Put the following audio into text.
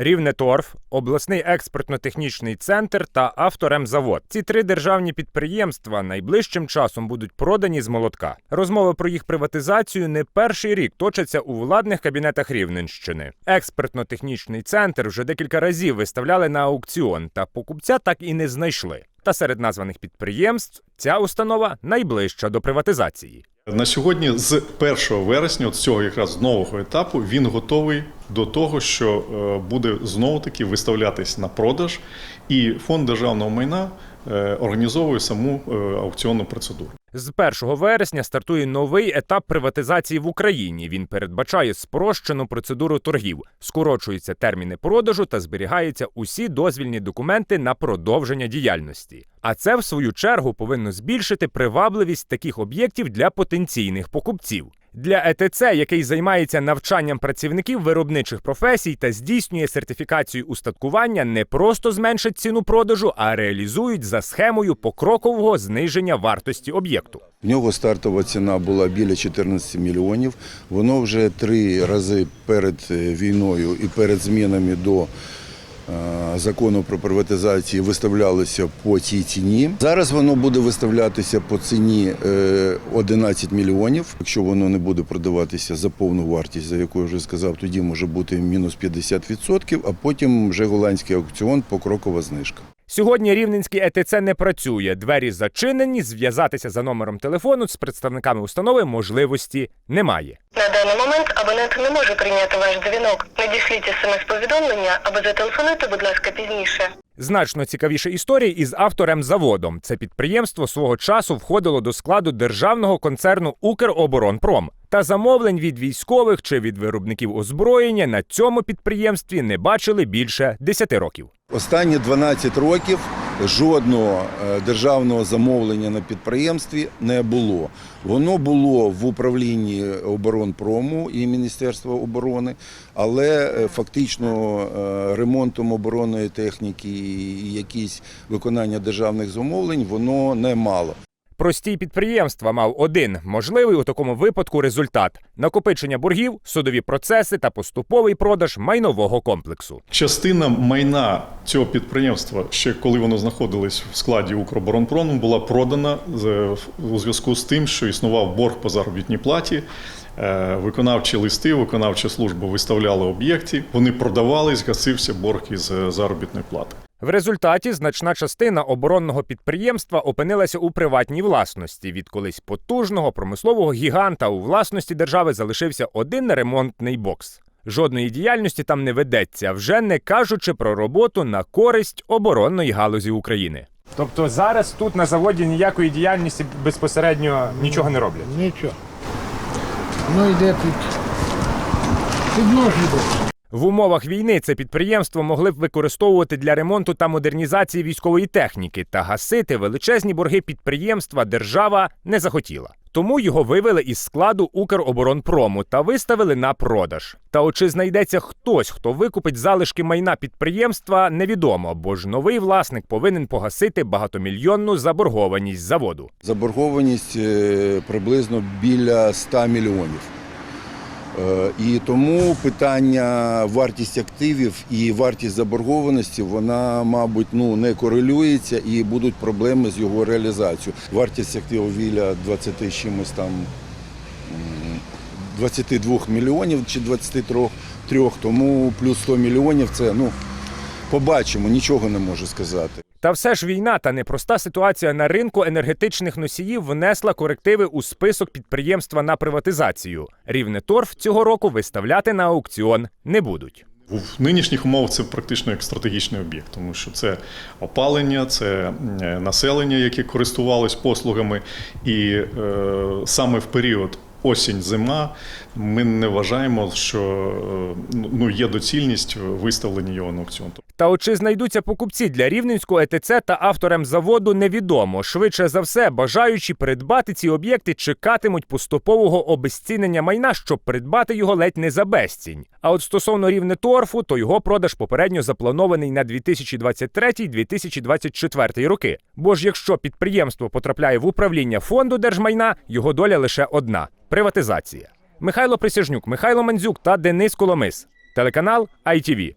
Рівнеторф, обласний експертно-технічний центр та Авторемзавод. Ці три державні підприємства найближчим часом будуть продані з молотка. Розмови про їх приватизацію не перший рік точаться у владних кабінетах Рівненщини. Експертно-технічний центр вже декілька разів виставляли на аукціон, та покупця так і не знайшли. Та серед названих підприємств ця установа найближча до приватизації. На сьогодні, з 1 вересня, от цього якраз нового етапу, він готовий до того, що е, буде знову таки виставлятись на продаж, і фонд державного майна е, організовує саму е, аукціонну процедуру. З 1 вересня стартує новий етап приватизації в Україні. Він передбачає спрощену процедуру торгів, скорочуються терміни продажу та зберігаються усі дозвільні документи на продовження діяльності. А це, в свою чергу, повинно збільшити привабливість таких об'єктів для потенційних покупців. Для ЕТЦ, який займається навчанням працівників виробничих професій та здійснює сертифікацію устаткування, не просто зменшать ціну продажу, а реалізують за схемою покрокового зниження вартості об'єкту. В нього стартова ціна була біля 14 мільйонів. Воно вже три рази перед е, війною і перед змінами до е, закону про приватизацію виставлялося по цій ціні. Зараз воно буде виставлятися по ціні е, 11 мільйонів. Якщо воно не буде продаватися за повну вартість, за яку я вже сказав, тоді може бути мінус 50%, а потім вже голландський аукціон покрокова знижка. Сьогодні рівненський ЕТЦ не працює. Двері зачинені. Зв'язатися за номером телефону з представниками установи можливості немає. На даний момент абонент не може прийняти ваш дзвінок. Надішліть смс-повідомлення або зателефонуйте, будь ласка, пізніше. Значно цікавіша історія із авторемзаводом. Це підприємство свого часу входило до складу державного концерну Укроборонпром. Та замовлень від військових чи від виробників озброєння на цьому підприємстві не бачили більше 10 років. Останні 12 років жодного е, державного замовлення на підприємстві не було. Воно було в управлінні оборонпрому і Міністерства оборони, але е, фактично е, ремонтом оборонної техніки і якісь виконання державних замовлень воно не мало. Простій підприємства мав один можливий у такому випадку результат: накопичення боргів, судові процеси та поступовий продаж майнового комплексу. Частина майна цього підприємства, ще коли воно знаходилось в складі Укроборонпрому, була продана у зв'язку з тим, що існував борг по заробітній платі. Е, Виконавчі листи, виконавча служба виставляли об'єкти, вони продавались, гасився борг із е, заробітної плати. В результаті значна частина оборонного підприємства опинилася у приватній власності. Від колись потужного промислового гіганта у власності держави залишився один ремонтний бокс. Жодної діяльності там не ведеться, вже не кажучи про роботу на користь оборонної галузі України. Тобто зараз тут на заводі ніякої діяльності безпосередньо нічого не роблять. Нічого. Воно йде під, під нож. В умовах війни це підприємство могли б використовувати для ремонту та модернізації військової техніки та гасити величезні борги підприємства держава не захотіла. Тому його вивели із складу Укроборонпрому та виставили на продаж. Та от чи знайдеться хтось, хто викупить залишки майна підприємства, невідомо, бо ж новий власник повинен погасити багатомільйонну заборгованість заводу. Заборгованість е, приблизно біля 100 мільйонів. Е, І тому питання вартість активів і вартість заборгованості, вона, мабуть, ну, не корелюється і будуть проблеми з його реалізацією. Вартість активів біля 20 чимось там 22 мільйонів чи 23, тому плюс 100 мільйонів це, ну, побачимо, нічого не можу сказати. Та все ж війна та непроста ситуація на ринку енергетичних носіїв внесла корективи у список підприємства на приватизацію. Рівне торф цього року виставляти на аукціон не будуть. В нинішніх умовах це практично як стратегічний об'єкт, тому що це опалення, це е, населення, яке користувалось послугами, і е, саме в період осінь-зима ми не вважаємо, що е, ну, є доцільність виставлення його на аукціон. Та от чи знайдуться покупці для рівненського ЕТЦ та авторам заводу невідомо. Швидше за все, бажаючи придбати ці об'єкти, чекатимуть поступового обезцінення майна, щоб придбати його ледь не за безцінь. А от стосовно рівне торфу, то його продаж попередньо запланований на 2023-2024 роки. Бо ж якщо підприємство потрапляє в управління фонду держмайна, його доля лише одна приватизація. Михайло Присяжнюк, Михайло Мандзюк та Денис Коломис. Телеканал ITV.